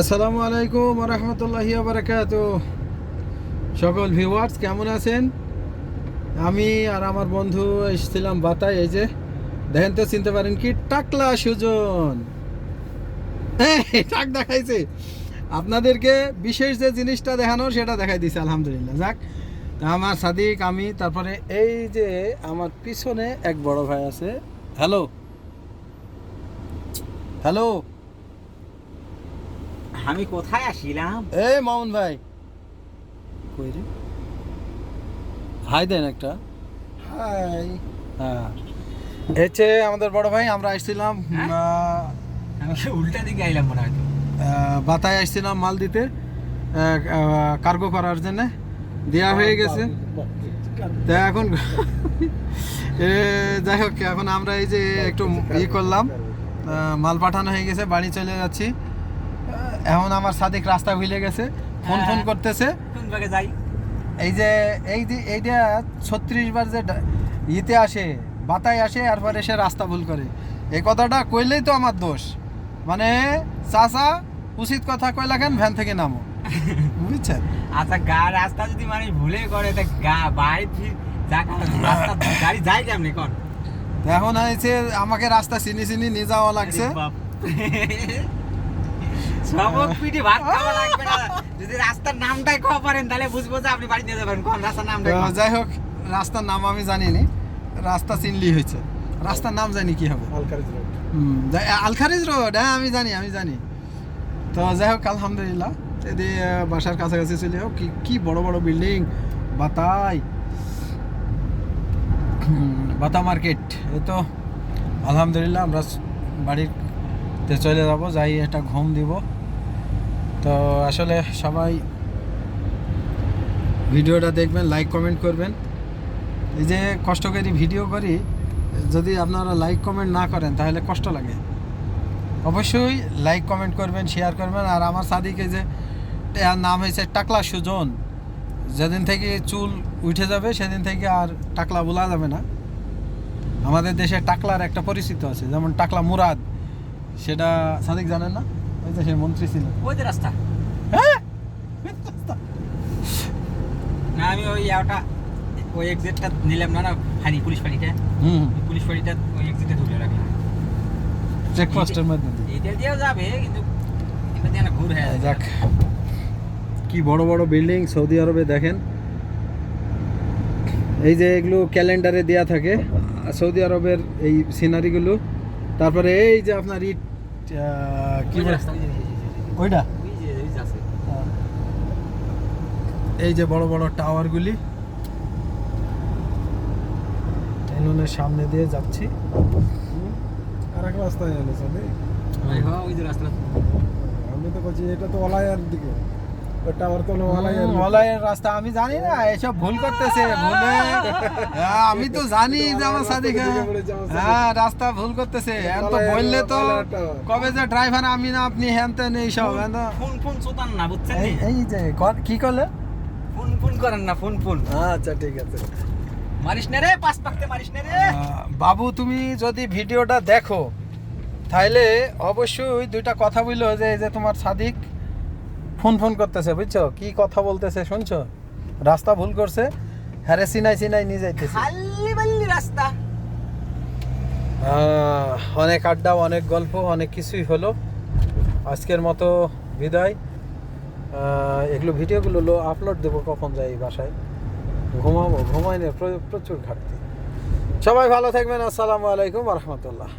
আসসালামু আলাইকুম রহমতুল্লাহি বারাকাত সকল ভিউয়ার্স কেমন আছেন? আমি আর আমার বন্ধু এসেছিলাম বাতায়, এই যে, দেখেন তো, চিনতে পারেন কি? টাকলা সুজন। হ্যাঁ টাক দেখাইছে। আপনাদেরকে বিশেষ যে জিনিসটা দেখানো, সেটা দেখাই দিছে, আলহামদুলিল্লাহ। যাক, তা আমার সাদিক, আমি, তারপরে এই যে আমার পিছনে এক বড় ভাই আছে। হ্যালো? হ্যালো? আমি কোথায় আসিলাম? এই মামুন ভাই। কই রে? হাই দেন একটা। হাই। হ্যাঁ। হচ্ছে আমাদের বড় ভাই আমরা আসছিলাম হ্যাঁ? আমি উল্টা দিকে আইলাম মনে হয় বাতায় আসছিলাম মাল দিতে কার্গো করার জন্য। দেয়া হয়ে গেছে। তা এখন এ, যাই হোক এখন আমরা এই যে একটু ই করলাম। মাল পাঠানো হয়ে গেছে বাড়ি চলে যাচ্ছি। এখন আমার সাদিক রাস্তা ভুলে গেছে ফোন ফোন হ্যাঁ। করতেছে। যাই? এই যে এই যে এইটা ছত্রিশ বার যে ইতে আসে বাতায় আসে এরপর এসে রাস্তা ভুল করে। এই কথাটা কইলেই তো আমার দোষ। মানে চাচা উচিত কথা কইলা কেন ভ্যান থেকে নামো? বুঝছেন? আচ্ছা গা রাস্তা যদি মানুষ ভুলে করে তা গা বাড়ি রাস্তা গাড়ি যায় কেমনি তো এখন হয়েছে আমাকে রাস্তা চিনি চিনি নিয়ে যাওয়া লাগছে। সবক পিঠে ভাত খাওয়া লাগবে না। যদি রাস্তার নামটাই খাওয়া পারেন তাহলে বুঝব যে আপনি বাড়ি নিয়ে যাবেন। কোন রাস্তার নামটাই যাই হোক রাস্তার নাম আমি জানি নি রাস্তা চিনলি হয়েছে। রাস্তার নাম জানি কি হবে। হুম, যাই- আলখারিজ রোড হ্যাঁ আমি জানি আমি জানি। তো যাই হোক আলহামদুলিল্লাহ। এদিকে বাসার কাছাকাছি চলে হোক কি কি বড় বড় বিল্ডিং বাতাই। হুম, বাতা মার্কেট এই তো। আলহামদুলিল্লাহ আমরা বাড়িতে চলে যাব যাই একটা ঘুম দিব। তো আসলে সবাই ভিডিওটা দেখবেন লাইক কমেন্ট করবেন। এই যে কষ্ট করে ভিডিও করি, যদি আপনারা লাইক কমেন্ট না করেন, তাহলে কষ্ট লাগে। অবশ্যই লাইক কমেন্ট করবেন শেয়ার করবেন। আর আমার সাদিকে যে নাম হয়েছে টাকলা সুজন। যেদিন থেকে চুল উঠে যাবে, সেদিন থেকে আর টাকলা বলা যাবে না। আমাদের দেশে টাকলার একটা পরিচিত আছে, যেমন টাকলা মুরাদ। সেটা সাদিক জানেন না? ওই যে সে মন্ত্রী ছিল। ওই যে রাস্তা। হ্যাঁ? না আমি ওই ওটা ওই এক্সিটটা নিলাম না না ফাঁড়ি পুলিশ ফাঁড়িটা। হুম। পুলিশ ফাঁড়িটা ওই এক্সিটে ধরে রাখলাম। চেকপোস্টের মধ্যে এটা দিয়েও যাবে কিন্তু এটা দিয়ে না ঘুর হয়ে যাক। কি বড় বড় বিল্ডিং সৌদি আরবে দেখেন। এই যে এগুলো ক্যালেন্ডারে দেয়া থাকে সৌদি আরবের এই সিনারিগুলো তারপরে এই যে আপনার ইট কি ওইটা। এই যে বড় বড় টাওয়ারগুলি এলুনের সামনে দিয়ে যাচ্ছি। আরেক রাস্তায় এলো ওই হ্যাঁ, ওই যে রাস্তা। আমি তো বলছি এটা তো অলায়ার দিকে। রাস্তা। আমি জানি না এসব ভুল করতেছে ভুলে। হ্যাঁ, আমি তো জানি যে আমার সাথে হ্যাঁ। রাস্তা ভুল করতেছে। এখন তো বললে তো কবে যে ড্রাইভার আমি না আপনি হ্যান তেন এইসব ফোন ফোন চোতান না বুঝছেন এই? যে কি করলে? ফোন ফোন করেন না ফোন ফোন। আচ্ছা ঠিক আছে। মারিস না রে পাঁচ পাকতে মারিস না রে। বাবু তুমি যদি ভিডিওটা দেখো তাহলে অবশ্যই দুইটা কথা বলল যে এই যে তোমার সাদিক ফোন ফোন করতেছে বুঝছ? কি কথা বলতেছে শুনছো? রাস্তা ভুল করছে হ্যারে সিনাই সিনাই নিয়ে যাইতেছে। রাস্তা। অনেক আড্ডা অনেক গল্প অনেক কিছুই হলো। আজকের মতো বিদায়। এগুলো ভিডিওগুলো লো আপলোড দেবো কখন যাই বাসায়। ঘুমাবো ঘুমাই না প্রচুর ঘাটতি। সবাই ভালো থাকবেন আসসালামু আলাইকুম রহমতুল্লাহ।